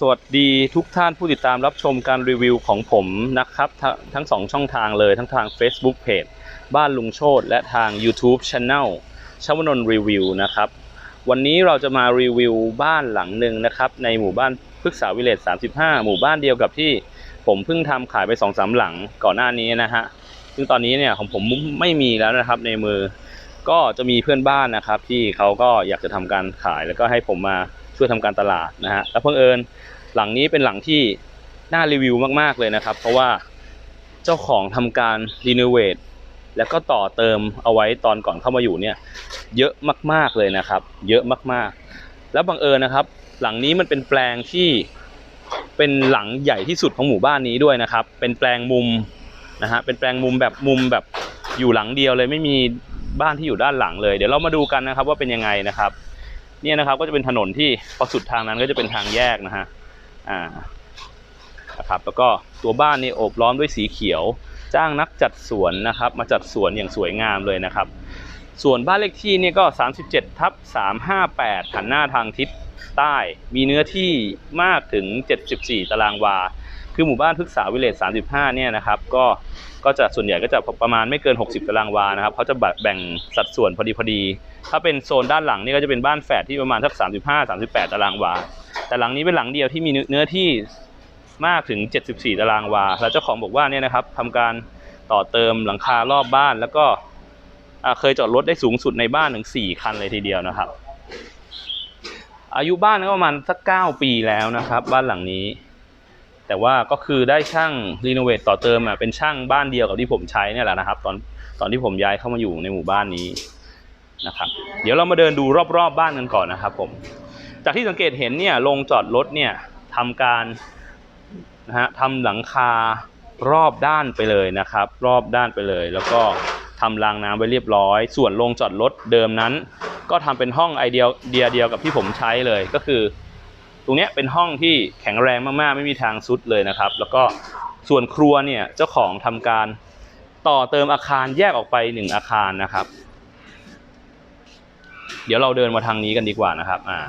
สวัสดีทุกท่านผู้ติดตามรับชมการรีวิวของผมนะครับ ทั้งสองช่องทางเลยทั้งทาง Facebook Page บ้านลุงโชตและทาง YouTube Channel ชวนนท์รีวิวนะครับ วันนี้เราจะมารีวิวบ้านหลังหนึ่งนะครับ ในหมู่บ้านพฤกษาวิเลศ35 หมู่บ้านเดียวกับที่ผมเพิ่งทำขายไป2อสหลังก่อนหน้านี้นะฮะซึ่งตอนนี้เนี่ยของผมไม่มีแล้วนะครับในมือ ก็จะมีเพื่อนบ้านนะครับ ที่เขาก็อยากจะทำการขายแล้วก็ให้ผมมาช่วยทำการตลาดนะฮะแล้วเพิ่งเอิญหลังนี้เป็นหลังที่น่ารีวิวมากๆเลยนะครับ เพราะว่าเจ้าของทำการรีโนเวทแล้วก็ต่อเติมเอาไว้ตอนก่อนเข้ามาอยู่เนี่ยเยอะมากๆเลยนะครับ เยอะมากๆ แล้วบังเอิญนะครับ หลังนี้มันเป็นแปลงที่เป็นหลังใหญ่ที่สุดของหมู่บ้านนี้ด้วยนะครับ เป็นแปลงมุมนะฮะเป็นแปลงมุมแบบมุมแบบอยู่หลังเดียวเลยไม่มี บ้านที่อยู่ด้านหลังเลย เดี๋ยวเรามาดูกันนะครับว่าเป็นยังไงนะครับ เนี่ยนะครับก็จะเป็นถนนที่พอสุดทางนั้นก็จะเป็นทางแยกนะฮะอ่านะครับแล้วก็ตัวบ้านนี่โอบล้อมด้วยสีเขียว จ้างนักจัดสวนนะครับ มาจัดสวนอย่างสวยงามเลยนะครับ ส่วนบ้านเลขที่นี่ก็ 37ทับ358หันหน้าทางทิศใต้ มีเนื้อที่มากถึง 74 ตารางวา คือหมู่บ้านพฤกษาวิเลศ35เนี่ยนะครับ ก็ ก็จะส่วนใหญ่ก็จะประมาณไม่เกิน 60 ตารางวานะครับเขาจะแบ่งสัดส่วนพอดีพอดี ถ้าเป็นโซนด้านหลังนี่ก็จะเป็นบ้านแฝดที่ประมาณสัก 35 38 ตารางวา แต่หลังนี้เป็นหลังเดียวที่มีเนื้อที่มากถึง 74 ตารางวา แล้วเจ้าของบอกว่าเนี่ยนะครับทำการต่อเติมหลังคารอบบ้านแล้วก็เคยจอดรถได้สูงสุดในบ้านถึง 4 คันเลยทีเดียวนะครับ อายุบ้านก็ประมาณสัก 9 ปีแล้วนะครับ บ้านหลังนี้ แต่ว่าก็คือได้ช่างรีโนเวทต่อเติมอะเป็นช่างบ้านเดียวกับที่ผมใช้เนี่ยแหละนะครับ ตอนตอนที่ผมย้ายเข้ามาอยู่ในหมู่บ้านนี้นะครับ เดี๋ยวเรามาเดินดูรอบๆบบ้านกันก่อนนะครับ ผม จากที่สังเกตเห็นเนี่ยลงจอดรถเนี่ยทำการนะฮะทำหลังคารอบด้านไปเลยนะครับ รอบด้านไปเลย แล้วก็ทำรางน้ำไว้เรียบร้อย ส่วนลงจอดรถเดิมนั้น ก็ทำเป็นห้องไอเดียเดียเดียวกับที่ผมใช้เลยก็คือ ตรงนี้เป็นห้องที่แข็งแรงมากๆ ไม่มีทางซุดเลยนะครับ แล้วก็ส่วนครัวเนี่ยเจ้าของทำการต่อเติมอาคารแยกออกไปหนึ่งอาคารนะครับ เดี๋ยวเราเดินมาทางนี้กันดีกว่านะครับอ่า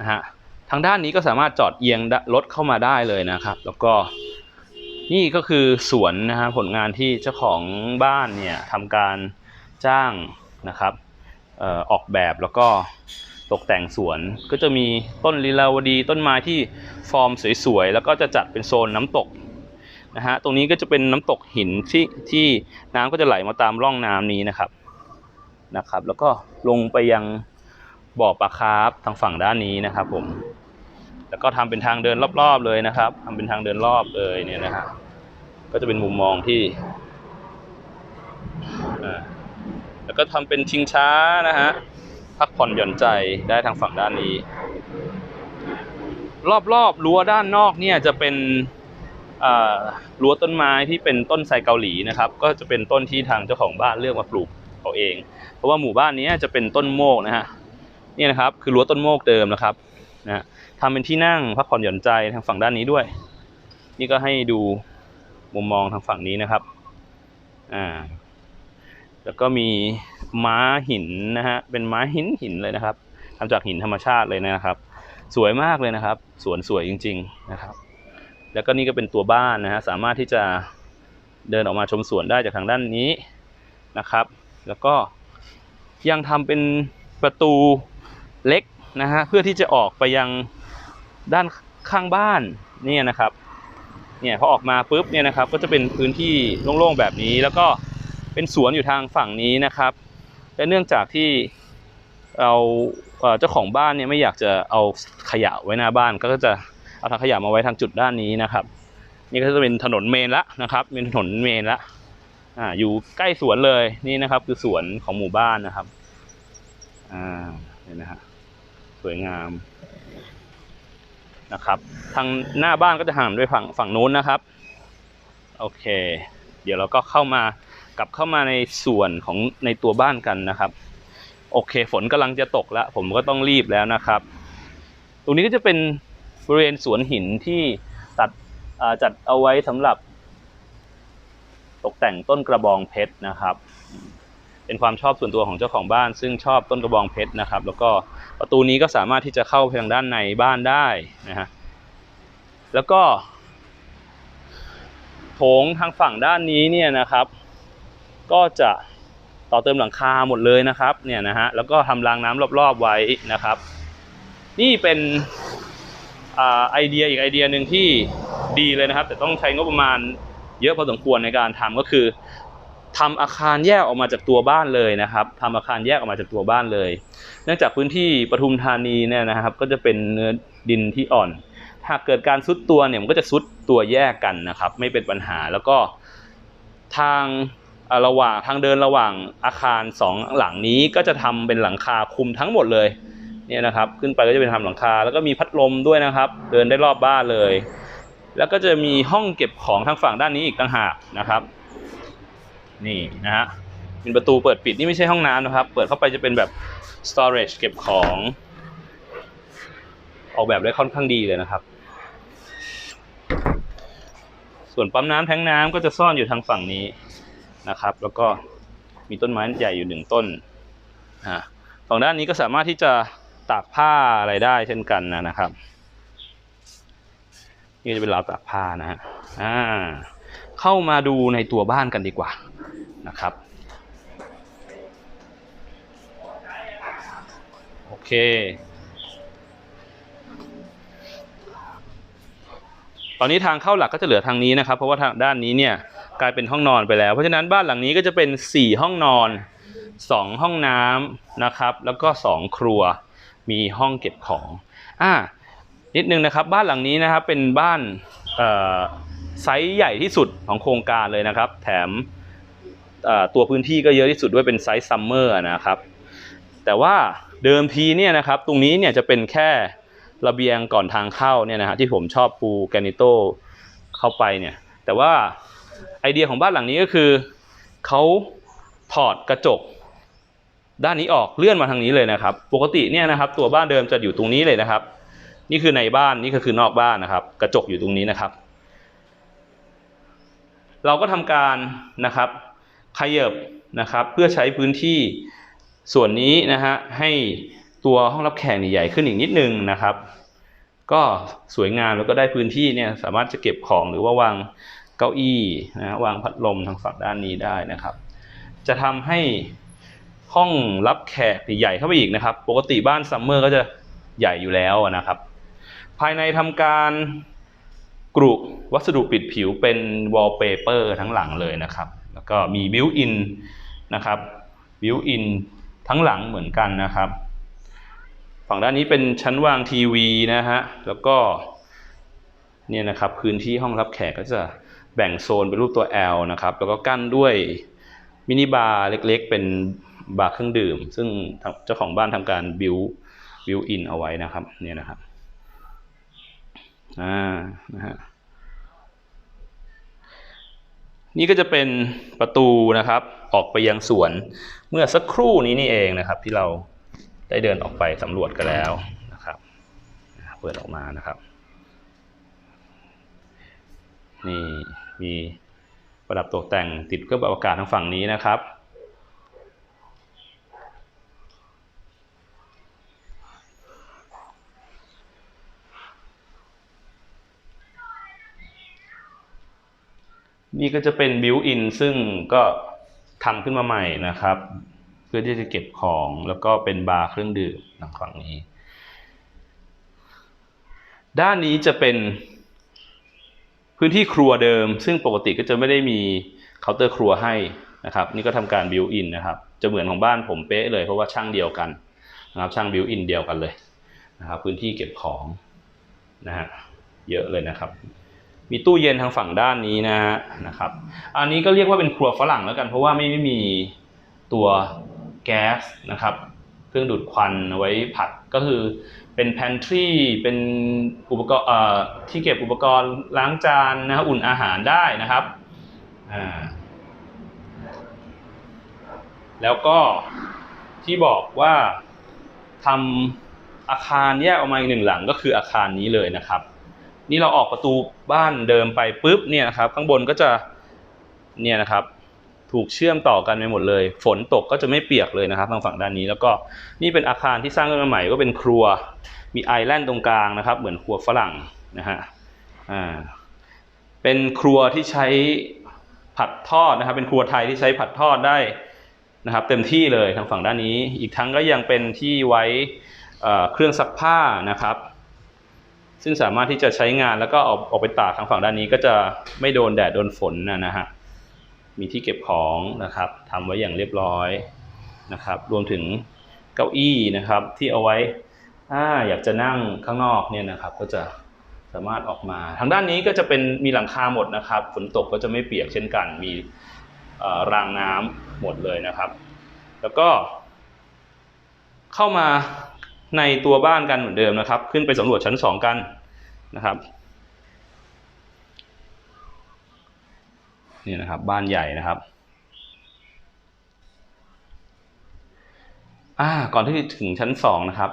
นะฮะทางด้านนี้ก็สามารถจอดเอียงรถเข้ามาได้เลยนะครับ แล้วก็นี่ก็คือสวนนะฮะผลงานที่เจ้าของบ้านเนี่ยทำการจ้างนะครับออออกแบบแล้วก็ ตกแต่งสวน ก็จะมีต้นลีลาวดีต้นไม้ที่ฟอร์มสวยๆ แล้วก็จะจัดเป็นโซนน้ำตกนะฮะตรงนี้ก็จะเป็นน้ำตกหินที่ที่น้ำก็จะไหลมาตามร่องน้ำนี้นะครับนะครับ แล้วก็ลงไปยังบ่อปลาคาร์ฟทางฝั่งด้านนี้นะครับผมแล้วก็ทำเป็นทางเดินรอบๆเลยนะครับทำเป็นทางเดินรอบเลยเนี่ยนะฮะก็จะเป็นมุมมองที่อ่าแล้วก็ทำเป็นชิงช้านะฮะ พักผ่อนหย่อนใจได้ทางฝั่งด้านนี้ รอบๆรั้วด้านนอกเนี่ยจะเป็นรั้วต้นไม้ที่เป็นต้นไทรเกาหลีนะครับ ก็จะเป็นต้นที่ทางเจ้าของบ้านเลือกมาปลูกเขาเอง เพราะว่าหมู่บ้านนี้จะเป็นต้นโมกนะฮะนี่นะครับคือรั้วต้นโมกเดิมนะครับนะทำเป็นที่นั่งพักผ่อนหย่อนใจทางฝั่งด้านนี้ด้วย นี่ก็ให้ดูมุมมองทางฝั่งนี้นะครับอ่า แล้วก็มีม้าหินนะฮะเป็นม้าหินหินเลยนะครับทำจากหินธรรมชาติเลยนะครับ สวยมากเลยนะครับ สวนสวยจริง ๆนะครับ แล้วก็นี่ก็เป็นตัวบ้านนะฮะสามารถที่จะเดินออกมาชมสวนได้จากทางด้านนี้นะครับ แล้วก็ยังทำเป็นประตูเล็กนะฮะเพื่อที่จะออกไปยังด้านข้างบ้านเนี่ยนะครับเนี่ยพอออกมาปุ๊บเนี่ยนะครับก็จะเป็นพื้นที่โล่งๆแบบนี้แล้วก็ เป็นสวนอยู่ทางฝั่งนี้นะครับ และเนื่องจากที่เราเจ้าของบ้านเนี่ยไม่อยากจะเอาขยะไว้หน้าบ้าน ก็จะเอาทางขยะมาไว้ทางจุดด้านนี้นะครับ นี่ก็จะเป็นถนนเมนละนะครับ เป็นถนนเมนละอ่าอยู่ใกล้สวนเลยนี่นะครับ คือสวนของหมู่บ้านนะครับอ่าเนี่ยนะฮะสวยงามนะครับ ทางหน้าบ้านก็จะห่างด้วยฝั่งฝั่งนู้นนะครับ โอเค เดี๋ยวเราก็เข้ามา กลับเข้ามาในส่วนของในตัวบ้านกันนะครับ โอเคฝนกำลังจะตกแล้วผมก็ต้องรีบแล้วนะครับ ตรงนี้ก็จะเป็นบริเวณสวนหินที่ตัดจัดเอาไว้สำหรับ ตกแต่งต้นกระบองเพชรนะครับ เป็นความชอบส่วนตัวของเจ้าของบ้าน ซึ่งชอบต้นกระบองเพชรนะครับ แล้วก็ประตูนี้ก็สามารถที่จะเข้าไปทางด้านในบ้านได้นะฮะแล้วก็โถงทางฝั่งด้านนี้เนี่ยนะครับ ก็จะต่อเติมหลังคาหมดเลยนะครับเนี่ยนะฮะแล้วก็ทำรางน้ำรอบๆไว้นะครับ นี่เป็นอไอเดียอีกไอเดียหนึ่งที่ดีเลยนะครับ แต่ต้องใช้งบประมาณเยอะพอสมควรในการทำก็คือทำอาคารแยกออกมาจากตัวบ้านเลยนะครับทำอาคารแยกออกมาจากตัวบ้านเลย เนื่องจากพื้นที่ปทุมธานีเนี่ยนะครับ ก็จะเป็นเนื้อดินที่อ่อน หากเกิดการซุดตัวเนี่ยมันก็จะซุดตัวแยกกันนะครับ ไม่เป็นปัญหาแล้วก็ทาง ระหว่างทางเดินระหว่างอาคารสองหลังนี้ก็จะทำเป็นหลังคาคุมทั้งหมดเลยเนี่ยนะครับขึ้นไปก็จะเป็นทำหลังคา แล้วก็มีพัดลมด้วยนะครับ เดินได้รอบบ้านเลย แล้วก็จะมีห้องเก็บของทางฝั่งด้านนี้อีกต่างหากนะครับ นี่นะฮะเป็นประตูเปิดปิดนี่ไม่ใช่ห้องน้ำนะครับ เปิดเข้าไปจะเป็นแบบ storage เก็บของ ออกแบบได้ค่อนข้างดีเลยนะครับ ส่วนปั๊มน้ำแทงน้ำก็จะซ่อนอยู่ทางฝั่งนี้ นะครับ แล้วก็มีต้นไม้ใหญ่อยู่หนึ่งต้นฝั่งด้านนี้ก็สามารถที่จะตากผ้าอะไรได้เช่นกันนะนะครับ นี่จะเป็นราวตากผ้านะฮะอ่าเข้ามาดูในตัวบ้านกันดีกว่านะครับโอเคตอนนี้ทางเข้าหลักก็จะเหลือทางนี้นะครับ เพราะว่าทางด้านนี้เนี่ย กลายเป็นห้องนอนไปแล้ว เพราะฉะนั้นบ้านหลังนี้ก็จะเป็น 4 ห้องนอน 2 ห้องน้ำนะครับ แล้วก็ 2 ครัวมีห้องเก็บของอ่านิดนึงนะครับบ้านหลังนี้นะครับเป็นบ้านเออไซส์ใหญ่ที่สุดของโครงการเลยนะครับ แถมตัวพื้นที่ก็เยอะที่สุดด้วยเป็นไซส์ซัมเมอร์นะครับ แต่ว่าเดิมทีเนี่ยนะครับตรงนี้เนี่ยจะเป็นแค่ระเบียงก่อนทางเข้าเนี่ยนะฮะที่ผมชอบปูแกนิโตเข้าไปเนี่ยแต่ว่า ไอเดียของบ้านหลังนี้ก็คือเขาถอดกระจก ด้านนี้ออกเลื่อนมาทางนี้เลยนะครับ ปกติเนี่ยนะครับ ตัวบ้านเดิมจะอยู่ตรงนี้เลยนะครับ นี่คือในบ้านนี่ก็คือนอกบ้านนะครับ กระจกอยู่ตรงนี้นะครับ เราก็ทำการนะครับขยับนะครับ เพื่อใช้พื้นที่ส่วนนี้นะฮะให้ตัวห้องรับแขกใหญ่ขึ้นอีกนิดนึงนะครับ ก็สวยงามแล้วก็ได้พื้นที่เนี่ยสามารถจะเก็บของหรือว่าวาง เก้าอี้นะวางพัดลมทางฝั่งด้านนี้ได้นะครับ จะทำให้ห้องรับแขกใหญ่เข้าไปอีกนะครับ ปกติบ้านซัมเมอร์ก็จะใหญ่อยู่แล้วนะครับ ภายในทำการกรุวัสดุปิดผิวเป็นวอลเปเปอร์ทั้งหลังเลยนะครับ แล้วก็มีบิวอินนะครับบิวอินทั้งหลังเหมือนกันนะครับ ฝั่งด้านนี้เป็นชั้นวางทีวีนะฮะ แล้วก็เนี่ยนะครับพื้นที่ห้องรับแขกก็จะ แบ่งโซนเป็นรูปตัว L นะครับ แล้วก็กั้นด้วยมินิบาร์เล็กๆ เป็นบาร์เครื่องดื่ม ซึ่งเจ้าของบ้านทำการบิวบิวอินเอาไว้นะครับ เนี่ยนะครับ อ่า นะฮะ นี่ก็จะเป็นประตูนะครับ ออกไปยังสวน เมื่อสักครู่นี้นี่เองนะครับ ที่เราได้เดินออกไปสำรวจกันแล้วนะครับ เปิดออกมานะครับ นี่ มีประดับตกแต่งติดเครื่องปรับอากาศทางฝั่งนี้นะครับนี่ก็จะเป็นบิวอินซึ่งก็ทำขึ้นมาใหม่นะครับ เพื่อที่จะเก็บของแล้วก็เป็นบาร์เครื่องดื่มทางฝั่งนี้ ด้านนี้จะเป็น พื้นที่ครัวเดิม ซึ่งปกติก็จะไม่ได้มีเคาน์เตอร์ครัวให้นะครับนี่ก็ทำการบิวอินนะครับจะเหมือนของบ้านผมเป๊ะเลยเพราะว่าช่างเดียวกันนะครับช่างบิวอินเดียวกันเลยนะครับพื้นที่เก็บของนะฮะเยอะเลยนะครับ มีตู้เย็นทางฝั่งด้านนี้นะฮะนะครับ อันนี้ก็เรียกว่าเป็นครัวฝรั่งแล้วกัน เพราะว่าไม่ไม่มีตัวแก๊สนะครับ รื่องดูดควันเอาไว้ผัดก็คือเป็นแพนทรีเป็นอุปกรณ์ที่เก็บอุปกรณ์ล้างจานนะฮะอุ่นอาหารได้นะครับแล้วก็ที่บอกว่าทำอาคารแยกออกมาอีกหนึ่งหลังก็คืออาคารนี้เลยนะครับ นี่เราออกประตูบ้านเดิมไปปุ๊บเนี่ยนะครับ ข้างบนก็จะเนี่ยนะครับ ถูกเชื่อมต่อกันไปหมดเลย ฝนตกก็จะไม่เปียกเลยนะครับทางฝั่งด้านนี้ แล้วก็นี่เป็นอาคารที่สร้างขึ้นมาใหม่ก็เป็นครัว มีไอแลนด์ตรงกลางนะครับ เหมือนครัวฝรั่งนะฮะ อ่า เป็นครัวที่ใช้ผัดทอดนะครับ เป็นครัวไทยที่ใช้ผัดทอดได้นะครับ เต็มที่เลยทางฝั่งด้านนี้ อีกทั้งก็ยังเป็นที่ไว้เครื่องซักผ้านะครับ ซึ่งสามารถที่จะใช้งานแล้วก็เอาออกไปตากทางฝั่งด้านนี้ก็จะไม่โดนแดดโดนฝนนะฮะ มีที่เก็บของนะครับทำไว้อย่างเรียบร้อยนะครับ รวมถึงเก้าอี้นะครับที่เอาไว้ถ้าอยากจะนั่งข้างนอกเนี่ยนะครับ ก็จะสามารถออกมา ทางด้านนี้ก็จะเป็นมีหลังคาหมดนะครับ ฝนตกก็จะไม่เปียกเช่นกัน มีรางน้ำหมดเลยนะครับ แล้วก็ เข้ามาในตัวบ้านกันเหมือนเดิมนะครับ ขึ้นไปสำรวจชั้นสองกันนะครับ นี่นะครับ บ้านใหญ่นะครับ อ่า ก่อนที่จะถึงชั้นสองนะครับ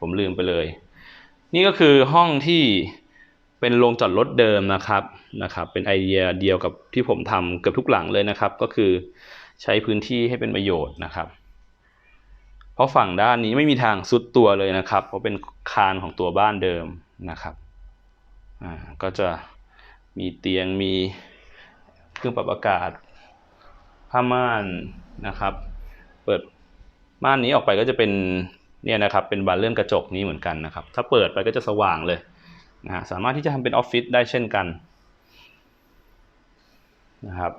ผมลืมไปเลย นี่ก็คือห้องที่เป็นโรงจอดรถเดิมนะครับนะครับ เป็นไอเดียเดียวกับที่ผมทำเกือบทุกหลังเลยนะครับ ก็คือใช้พื้นที่ให้เป็นประโยชน์นะครับ เพราะฝั่งด้านนี้ไม่มีทางซุดตัวเลยนะครับ เพราะเป็นคานของตัวบ้านเดิมนะครับอ่าก็จะมีเตียงมี เครื่องปรับอากาศ ผ้าม่านนะครับ เปิดม่านนี้ออกไปก็จะเป็นเนี่ยนะครับเป็นบานเลื่อนกระจกนี้เหมือนกันนะครับ ถ้าเปิดไปก็จะสว่างเลยนะฮะสามารถที่จะทำเป็นออฟฟิศได้เช่นกันนะครับ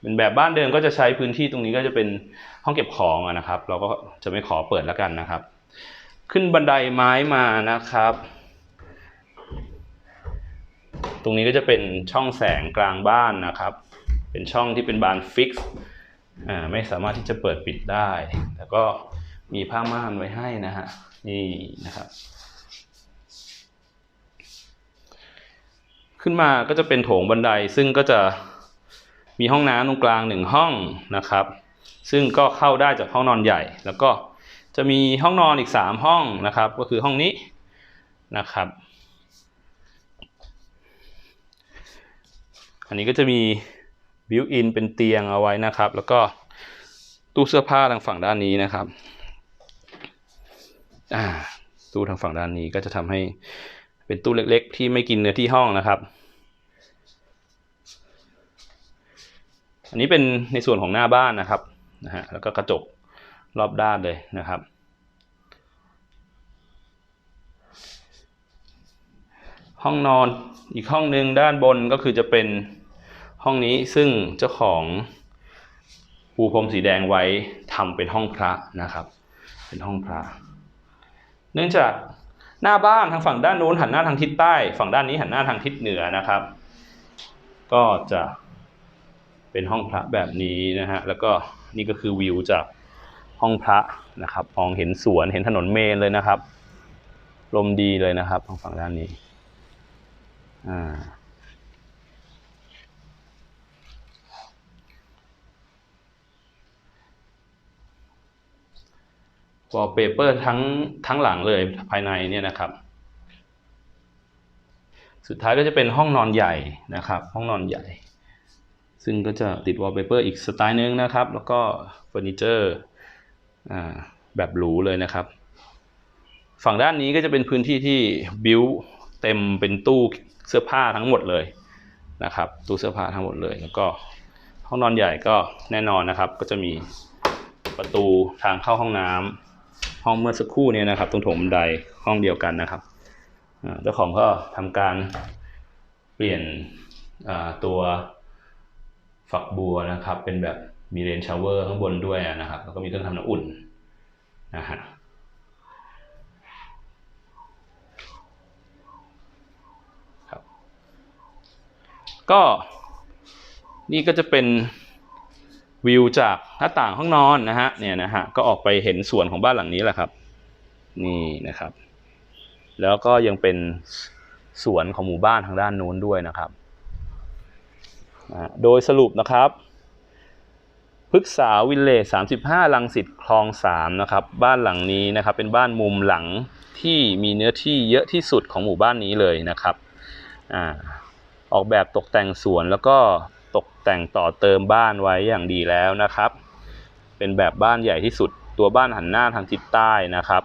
เป็นแบบบ้านเดิมก็จะใช้พื้นที่ตรงนี้ก็จะเป็นห้องเก็บของนะครับ เราก็จะไม่ขอเปิดแล้วกันนะครับ ขึ้นบันไดไม้มานะครับ ตรงนี้ก็จะเป็นช่องแสงกลางบ้านนะครับ เป็นช่องที่เป็นบานฟิกซ์อ่าไม่สามารถที่จะเปิดปิดได้แต่ก็มีผ้าม่านไว้ให้นะฮะ นี่นะครับ ขึ้นมาก็จะเป็นโถงบันไดซึ่งก็จะมีห้องน้ำตรงกลางหนึ่งห้องนะครับ ซึ่งก็เข้าได้จากห้องนอนใหญ่ แล้วก็จะมีห้องนอนอีกสามห้องนะครับ ก็คือห้องนี้นะครับ อันนี้ก็จะมี บิวอินเป็นเตียงเอาไว้นะครับ แล้วก็ตู้เสื้อผ้าทางฝั่งด้านนี้นะครับอ่าตู้ทางฝั่งด้านนี้ก็จะทำให้เป็นตู้เล็กๆ ที่ไม่กินเนื้อที่ห้องนะครับ อันนี้เป็นในส่วนของหน้าบ้านนะครับนะฮะแล้วก็กระจกรอบด้านเลยนะครับ ห้องนอนอีกห้องหนึ่งด้านบนก็คือจะเป็น ห้องนี้ซึ่งเจ้าของปูพรมสีแดงไว้ทำเป็นห้องพระนะครับ เป็นห้องพระ เนื่องจากหน้าบ้านทางฝั่งด้านนู้นหันหน้าทางทิศใต้ ฝั่งด้านนี้หันหน้าทางทิศเหนือนะครับ ก็จะเป็นห้องพระแบบนี้นะฮะแล้วก็นี่ก็คือวิวจากห้องพระนะครับมองเห็นสวนเห็นถนนเมนเลยนะครับ ลมดีเลยนะครับทางฝั่งด้านนี้อ่า วอลเปเปอร์ทั้งทั้งหลังเลยภายในเนี่ยนะครับ สุดท้ายก็จะเป็นห้องนอนใหญ่นะครับ ห้องนอนใหญ่ ซึ่งก็จะติดวอลเปเปอร์อีกสไตล์นึงนะครับ แล้วก็เฟอร์นิเจอร์แบบหรูเลยนะครับ ฝั่งด้านนี้ก็จะเป็นพื้นที่ที่บิวเต็มเป็นตู้เสื้อผ้าทั้งหมดเลยนะครับตู้เสื้อผ้าทั้งหมดเลย แล้วก็ห้องนอนใหญ่ก็แน่นอนนะครับ ก็จะมีประตูทางเข้าห้องน้ำ ห้องเมื่อสักครู่เนี่ยนะครับ ตรงโถงบันไดห้องเดียวกันนะครับเจ้าของก็ทำการเปลี่ยนตัวฝักบัวนะครับ เป็นแบบมีเรนชาวเวอร์ข้างบนด้วยนะครับ แล้วก็มีเครื่องทำน้ำอุ่นนะฮะก็นี่ก็จะเป็น วิวจากหน้าต่างห้องนอนนะฮะเนี่ยนะฮะก็ออกไปเห็นสวนของบ้านหลังนี้แหละครับ นี่นะครับ แล้วก็ยังเป็นสวนของหมู่บ้านทางด้านนู้นด้วยนะครับนะโดยสรุปนะครับพฤกษาวิลเลจ35 ลังสิตคลอง 3 นะครับ บ้านหลังนี้นะครับ เป็นบ้านมุมหลังที่มีเนื้อที่เยอะที่สุดของหมู่บ้านนี้เลยนะครับอ่าออกแบบตกแต่งสวนแล้วก็ ตกแต่งต่อเติมบ้านไว้อย่างดีแล้วนะครับ เป็นแบบบ้านใหญ่ที่สุด ตัวบ้านหันหน้าทางทิศใต้นะครับ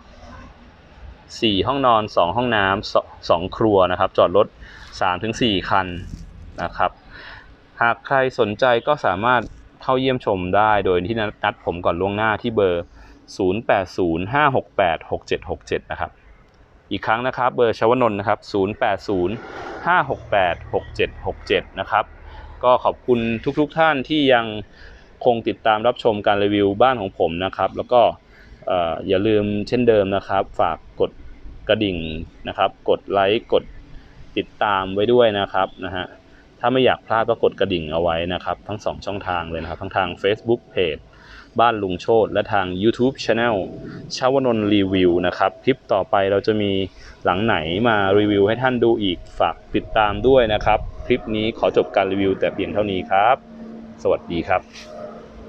สี่ห้องนอนสองห้องน้ำสองครัวนะครับ จอดรถสามถึงสี่คันนะครับ หากใครสนใจก็สามารถเข้าเยี่ยมชมได้โดยที่นัดผมก่อนล่วงหน้าที่เบอร์ 0805686767 นะครับ อีกครั้งนะครับ เบอร์ชวนนท์นะครับ 0805686767 นะครับ ก็ขอบคุณทุกๆทท่านที่ยังคงติดตามรับชมการรีวิวบ้านของผมนะครับ แล้วก็อย่าลืมเช่นเดิมนะครับ ฝากกดกระดิ่งนะครับ กดไลค์กดติดตามไว้ด้วยนะครับนะฮะถ้าไม่อยากพลาดก็กดกระดิ่งเอาไว้นะครับ ทั้งสองช่องทางเลยนะครับ ทั้งทาง Facebook Page บ้านลุงโชตและทาง YouTube Channel ชาวนนรีวิวนะครับ คลิปต่อไปเราจะมีหลังไหนมารีวิวให้ท่านดูอีกฝากติดตามด้วยนะครับ คลิปนี้ขอจบการรีวิวแต่เพียงเท่านี้ครับ สวัสดีครับ